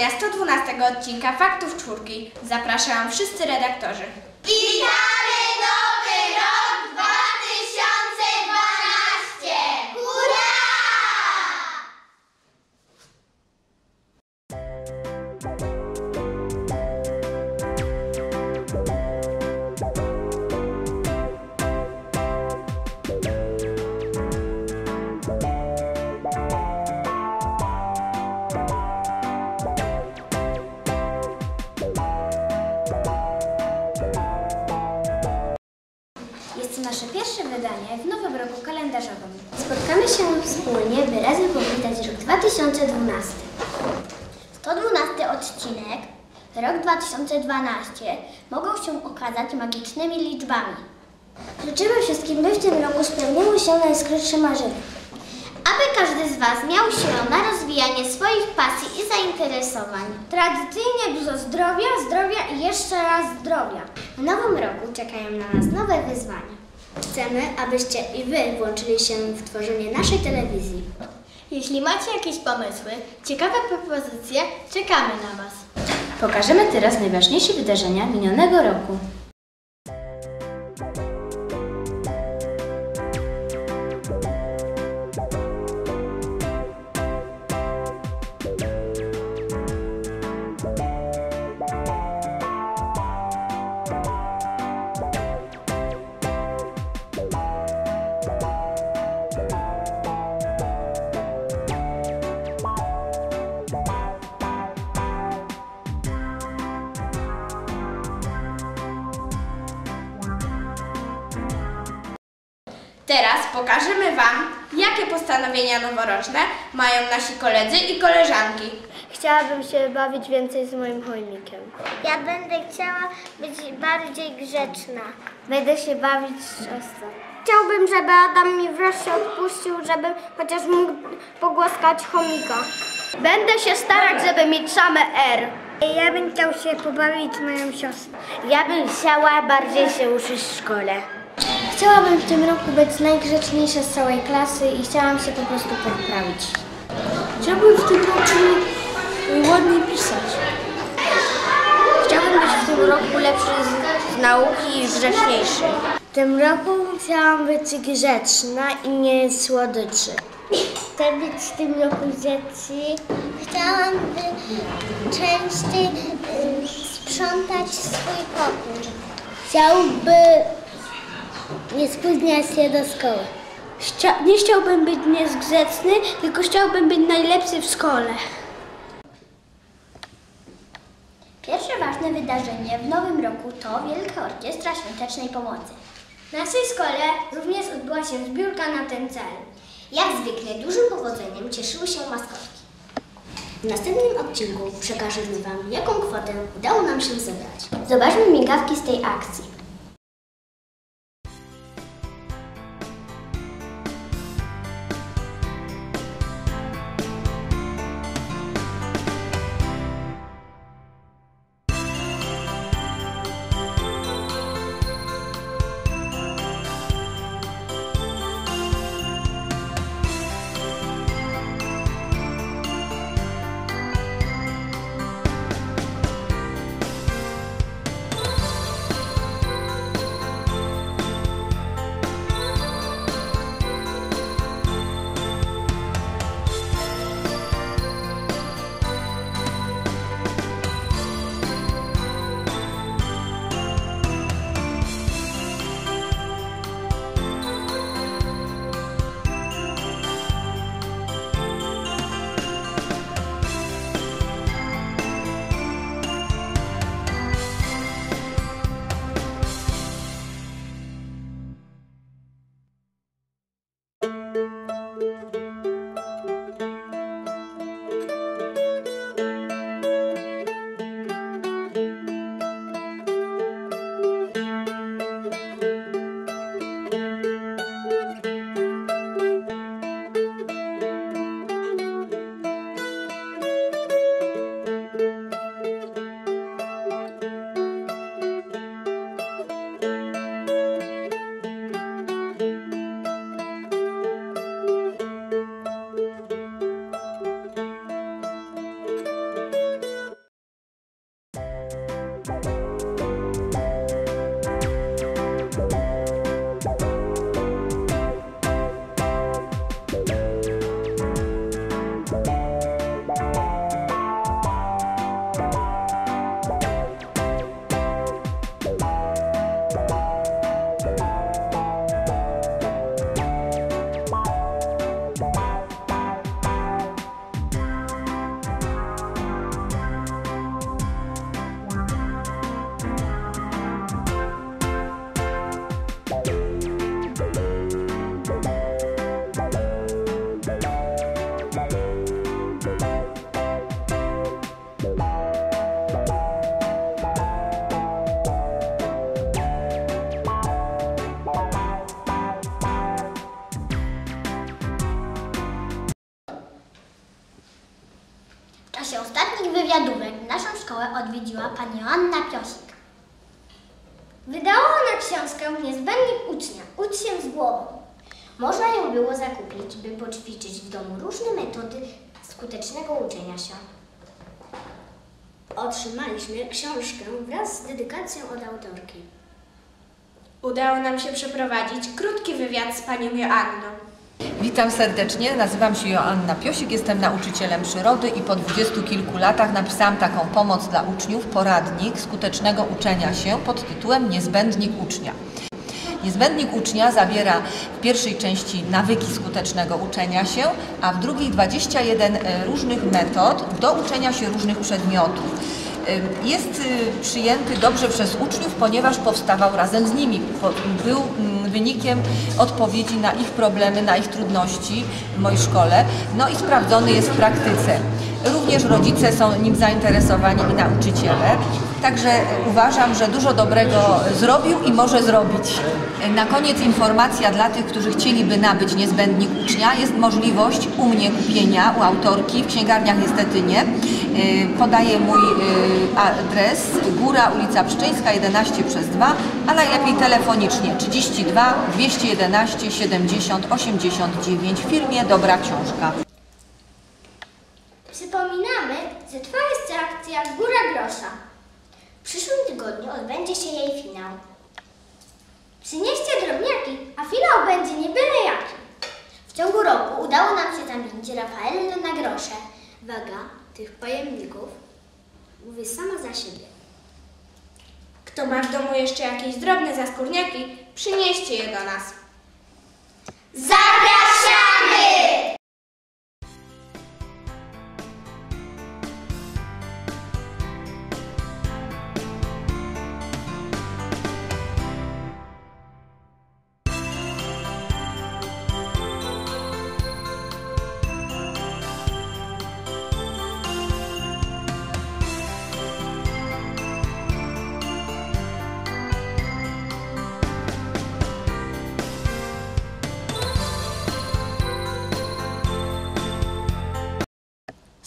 wysłuchania 112 odcinka Faktów Czwórki. Zapraszam wszyscy redaktorzy. Witamy wydanie w nowym roku kalendarzowym. Spotkamy się wspólnie, by razem powitać rok 2012. 112 odcinek, rok 2012, mogą się okazać magicznymi liczbami. Życzymy wszystkim, by w tym roku spełniły się najskrytsze marzenia. Aby każdy z Was miał siłę na rozwijanie swoich pasji i zainteresowań. Tradycyjnie dużo zdrowia, zdrowia i jeszcze raz zdrowia. W nowym roku czekają na nas nowe wyzwania. Chcemy, abyście i Wy włączyli się w tworzenie naszej telewizji. Jeśli macie jakieś pomysły, ciekawe propozycje, czekamy na Was. Pokażemy teraz najważniejsze wydarzenia minionego roku. Teraz pokażemy Wam, jakie postanowienia noworoczne mają nasi koledzy i koleżanki. Chciałabym się bawić więcej z moim chojnikiem. Ja będę chciała być bardziej grzeczna. Będę się bawić z siostrą. Chciałbym, żeby Adam mi wreszcie odpuścił, żebym chociaż mógł pogłaskać chomika. Będę się starać, żeby mieć same R. Ja bym chciał się pobawić z moją siostrą. Ja bym chciała bardziej się uczyć w szkole. Chciałabym w tym roku być najgrzeczniejsza z całej klasy i chciałam się po prostu poprawić. Chciałbym w tym roku ładniej pisać. Chciałbym być w tym roku lepszy z, z nauki i grzeczniejszy. W tym roku chciałam być grzeczna i nie słodyczy. Chcę być w tym roku dzieci. Chciałam by częściej y, sprzątać swój pokój. Chciałby nie spóźniać się do szkoły. Chcia- nie chciałbym być niezgrzeczny, tylko chciałbym być najlepszy w szkole. Pierwsze ważne wydarzenie w nowym roku to Wielka Orkiestra Świątecznej Pomocy. W naszej szkole również odbyła się zbiórka na ten cel. Jak zwykle dużym powodzeniem cieszyły się maskotki. W następnym odcinku przekażemy Wam, jaką kwotę udało nam się zebrać. Zobaczmy migawki z tej akcji. Czasie ostatnich wywiadówek naszą szkołę odwiedziła pani Joanna Piosik. Wydała ona książkę Niezbędnik ucznia. Ucz się z głową. Można ją było zakupić, by poćwiczyć w domu różne metody skutecznego uczenia się. Otrzymaliśmy książkę wraz z dedykacją od autorki. Udało nam się przeprowadzić krótki wywiad z panią Joanną. Witam serdecznie, nazywam się Joanna Piosik, jestem nauczycielem przyrody i po dwudziestu kilku latach napisałam taką pomoc dla uczniów, poradnik skutecznego uczenia się pod tytułem Niezbędnik ucznia. Niezbędnik ucznia zawiera w pierwszej części nawyki skutecznego uczenia się, a w drugiej 21 e, różnych metod do uczenia się różnych przedmiotów. Y, Jest y, przyjęty dobrze przez uczniów, ponieważ powstawał razem z nimi. Był mm, wynikiem odpowiedzi na ich problemy, na ich trudności w mojej szkole, no i sprawdzony jest w praktyce. Również rodzice są nim zainteresowani i nauczyciele. Także uważam, że dużo dobrego zrobił i może zrobić. Na koniec informacja dla tych, którzy chcieliby nabyć niezbędnik ucznia. Jest możliwość u mnie kupienia, u autorki, w księgarniach niestety nie. Yy, Podaję mój yy, adres, Góra, ulica Pszczyńska 11 przez 2, a najlepiej telefonicznie 32 211 70 89 w firmie Dobra Książka. Przypominamy, że trwa jeszcze akcja Góra Grosza. Przyszłym tygodniu odbędzie się jej finał. Przynieście drobniaki, a finał będzie nie byle jaki. W ciągu roku udało nam się zamienić Rafaelle na grosze. Waga tych pojemników mówi sama za siebie. Kto ma w domu jeszcze jakieś drobne zaskórniaki, przynieście je do nas.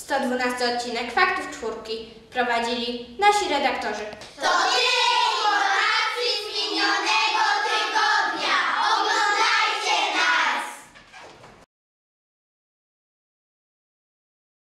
112 odcinek Faktów Czwórki prowadzili nasi redaktorzy. To nie!